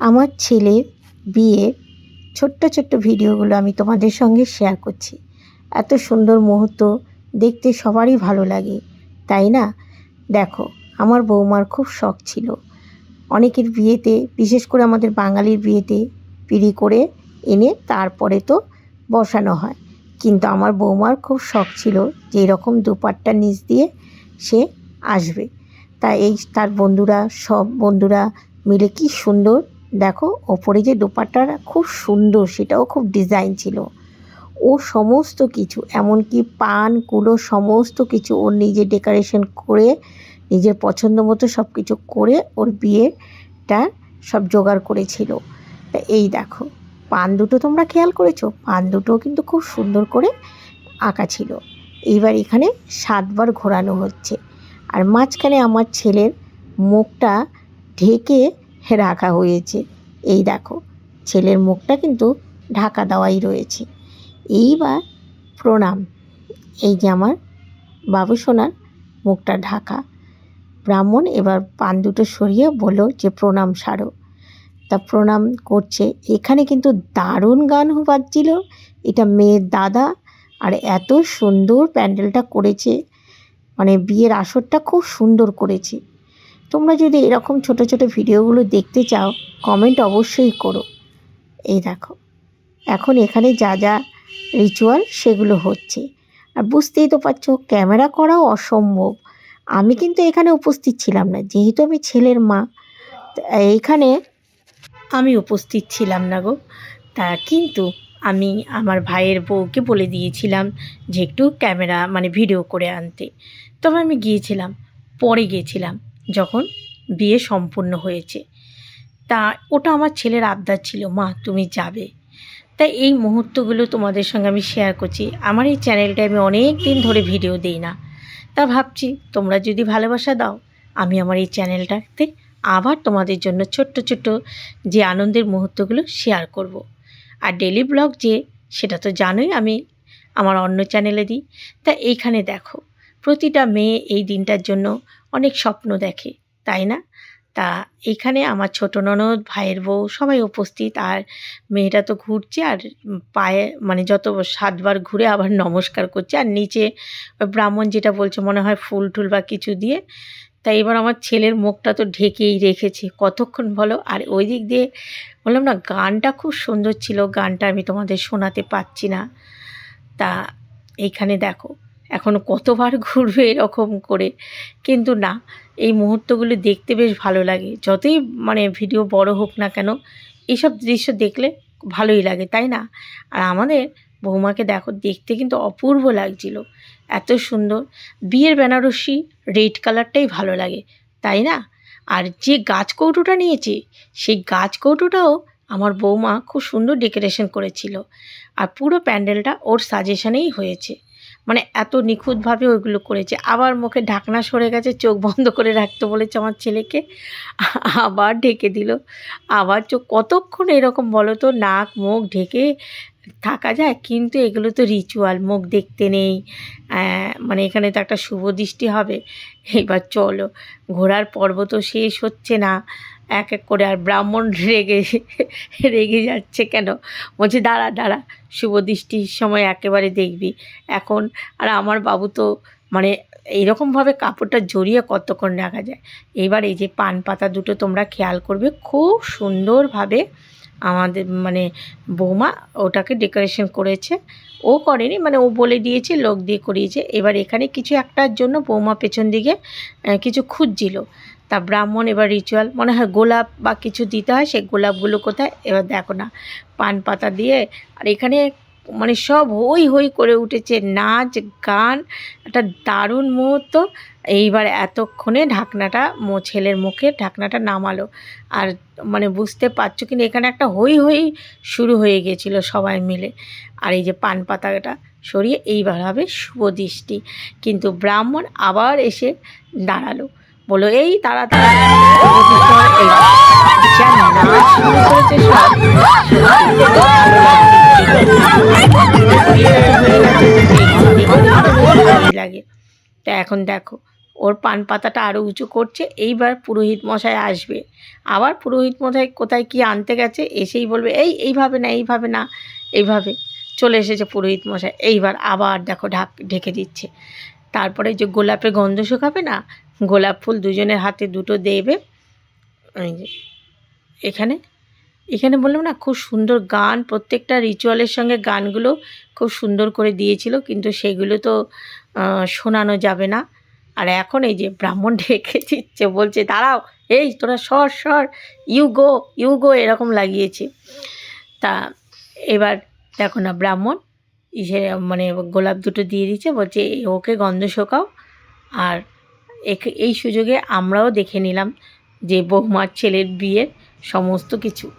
আমার ছেলের বিয়ের ছোট্ট ছোট্ট ভিডিওগুলো আমি তোমাদের সঙ্গে শেয়ার করছি। এত সুন্দর মুহূর্ত দেখতে সবারই ভালো লাগে, তাই না? দেখো, আমার বৌমার খুব শখ ছিল। অনেকের বিয়েতে, বিশেষ করে আমাদের বাঙালির বিয়েতে পিড়ি করে এনে তারপরে তো বসানো হয়। কিন্তু আমার বৌমার খুব শখ ছিল যে এরকম দুপাট্টা নিচ দিয়ে সে আসবে। তা এই তার বন্ধুরা, সব বন্ধুরা মিলে কি সুন্দর দেখো, ওপরে যে দোপাট্টাটা খুব সুন্দর, সেটাও খুব ডিজাইন ছিল। ও সমস্ত কিছু, এমনকি পান, কুলো, সমস্ত কিছু ওর নিজে ডেকোরেশন করে, নিজের পছন্দ মতো সব কিছু করে ওর বিয়েটা সব জোগাড় করেছিল। তা এই দেখো, পান দুটো তোমরা খেয়াল করেছ? পান দুটো কিন্তু খুব সুন্দর করে আঁকা ছিল। এইবার এখানে সাতবার ঘোরানো হচ্ছে। আর মাঝখানে আমার ছেলের মুখটা ঢেকে রাখা হয়েছে। এই দেখো, ছেলের মুখটা কিন্তু ঢাকা দেওয়াই রয়েছে। এইবার প্রণাম। এই যে আমার বাবু সোনার মুখটা ঢাকা। ব্রাহ্মণ এবার পান দুটো সরিয়ে বলল যে, প্রণাম সারো। তা প্রণাম করছে। এখানে কিন্তু দারুণ গান বাজছিল। এটা মেয়ের দাদা আর এত সুন্দর প্যান্ডেলটা করেছে। মানে বিয়ের আসরটা খুব সুন্দর করেছে। তোমরা যদি এরকম ছোট ছোট ভিডিওগুলো দেখতে চাও কমেন্ট অবশ্যই করো। এই দেখো, এখন এখানে যা যা রিচুয়াল সেগুলো হচ্ছে। আর বুঝতেই তো পারছ ক্যামেরা করাও অসম্ভব। আমি কিন্তু এখানে উপস্থিত ছিলাম না, যেহেতু আমি ছেলের মা এইখানে আমি উপস্থিত ছিলাম না গো। তা কিন্তু আমি আমার ভাইয়ের বউকে বলে দিয়েছিলাম যে একটু ক্যামেরা মানে ভিডিও করে আনতে। তবে আমি গিয়েছিলাম, পরে গিয়েছিলাম। যখন বিয়ে সম্পূর্ণ হয়েছে। তা ওটা আমার ছেলের আবদার ছিল, মা, তুমি যাবে। তাই এই মুহূর্তগুলো তোমাদের সঙ্গে আমি শেয়ার করছি। আমার এই চ্যানেলটায় আমি অনেক দিন ধরে ভিডিও দিই না। তা ভাবছি, তোমরা যদি ভালোবাসা দাও, আমি আমার এই চ্যানেলটাতে আবার তোমাদের জন্য ছোট্ট ছোট্ট যে আনন্দের মুহূর্তগুলো শেয়ার করব। আর ডেলি ব্লগ যে, সেটা তো জানোই আমি আমার অন্য চ্যানেলে দিই। তা এইখানে দেখো, প্রতিটা মেয়ে এই দিনটার জন্য অনেক স্বপ্ন দেখে, তাই না? তা এখানে আমার ছোটো ননদ, ভাইয়ের বউ সবাই উপস্থিত আর মেয়েটা তো ঘুরছে আর পায়ে মানে যত সাতবার ঘুরে আবার নমস্কার করছে আর নিচে ব্রাহ্মণ যেটা বলছে মনে হয় ফুল টুল বা কিছু দিয়ে। তাই এবার আমার ছেলের মুখটা তো ঢেকেই রেখেছে, কতক্ষণ বলো? আর ওই দিক দিয়ে বললাম, না, গানটা খুব সুন্দর ছিল, গানটা আমি তোমাদের শোনাতে পাচ্ছি না। তা এইখানে দেখো এখনও কতবার ঘুরবে এরকম করে। কিন্তু না, এই মুহূর্তগুলো দেখতে বেশ ভালো লাগে। যতই মানে ভিডিও বড় হোক না কেন এইসব দৃশ্য দেখলে ভালোই লাগে, তাই না? আর আমাদের বৌমাকে দেখো, দেখতে কিন্তু অপূর্ব লাগছিল। এত সুন্দর। বিয়ের বেনারসি রেড কালারটাই ভালো লাগে, তাই না? আর যে গাছ কৌটোটা নিয়েছে, সেই গাছ কৌটোটাও আমার বৌমা খুব সুন্দর ডেকোরেশন করেছিল। আর পুরো প্যান্ডেলটা ওর সাজেশনেই হয়েছে। মানে এত নিখুঁতভাবে ওইগুলো করেছে। আবার মুখে ঢাকনা সরে গেছে, চোখ বন্ধ করে রাখতে বলেছে আমার ছেলেকে। আবার ঢেকে দিল। আবার চোখ, কতক্ষণ এরকম বলো তো, নাক, মুখ ঢেকে থাকা যায়? কিন্তু এগুলো তো রিচুয়াল মুখ দেখতে নেই। মানে এখানে তো একটা শুভ দৃষ্টি হবে। এবার চলো, ঘোরার পর্ব তো শেষ হচ্ছে না। এক এক করে আর ব্রাহ্মণ রেগে রেগে যাচ্ছে কেন? বলছে, দাঁড়া দাঁড়া, শুভ দৃষ্টির সময় একেবারে দেখবি। এখন আর আমার বাবু তো মানে এইরকমভাবে কাপড়টা জড়িয়ে কতক্ষণ রাখা যায়? এবার এই যে পান পাতা দুটো তোমরা খেয়াল করবে, খুব সুন্দরভাবে আমাদের মানে বৌমা ওটাকে ডেকোরেশন করেছে। ও করেনি মানে ও বলে দিয়েছে, লোক দিয়ে করিয়েছে। এবার এখানে কিছু একটার জন্য বৌমা পেছন দিকে কিছু খুঁজছিল। তা ব্রাহ্মণ এবার রিচুয়াল মনে হয় গোলাপ বা কিছু দিতে হয়, সেই গোলাপগুলো কোথায়? এবার দেখো না, পান পাতা দিয়ে, আর এখানে মানে সব হই হই করে উঠেছে, নাচ, গান, একটা দারুণ মুহূর্ত। এইবার এতক্ষণে ঢাকনাটা মো, ছেলের মুখে ঢাকনাটা নামালো। আর মানে বুঝতে পারছ কিনা, এখানে একটা হই হই শুরু হয়ে গেছিল সবাই মিলে। আর এই যে পান পাতাটা সরিয়ে এইবার হবে শুভ দৃষ্টি। কিন্তু ব্রাহ্মণ আবার এসে দাঁড়াল। বলো এই তারা তারা লাগে। তা এখন দেখো ওর পান পাতাটা আরও উঁচু করছে এইবার পুরোহিত মশাই আসবে। আবার পুরোহিত মশাই কোথায় কি আনতে গেছে এসেই বলবে এই এইভাবে না এইভাবে না। এইভাবে চলে এসেছে পুরোহিত মশাই। এইবার আবার দেখো ঢাক ঢেকে দিচ্ছে। তারপরে যে গোলাপের গন্ধ শুকাবে না গোলাপ ফুল দুজনের হাতে দুটো দেবে। এখানে এখানে বললাম না, খুব সুন্দর গান, প্রত্যেকটা রিচুয়ালের সঙ্গে গানগুলো খুব সুন্দর করে দিয়েছিল, কিন্তু সেগুলো তো শোনানো যাবে না। আর এখন এই যে ব্রাহ্মণ ঢেকে দিচ্ছে, বলছে, দাঁড়াও, এই তোরা সর সর ইউ গো ইউ গো এরকম লাগিয়েছে। তা এবার দেখো না, ব্রাহ্মণ ইসে মানে গোলাপ দুটো দিয়ে দিচ্ছে, বলছে ওকে গন্ধ শোকাও, আর এই সুযোগে আমরাও দেখে নিলাম যে বৌমার ছেলের বিয়ের সমস্ত কিছু।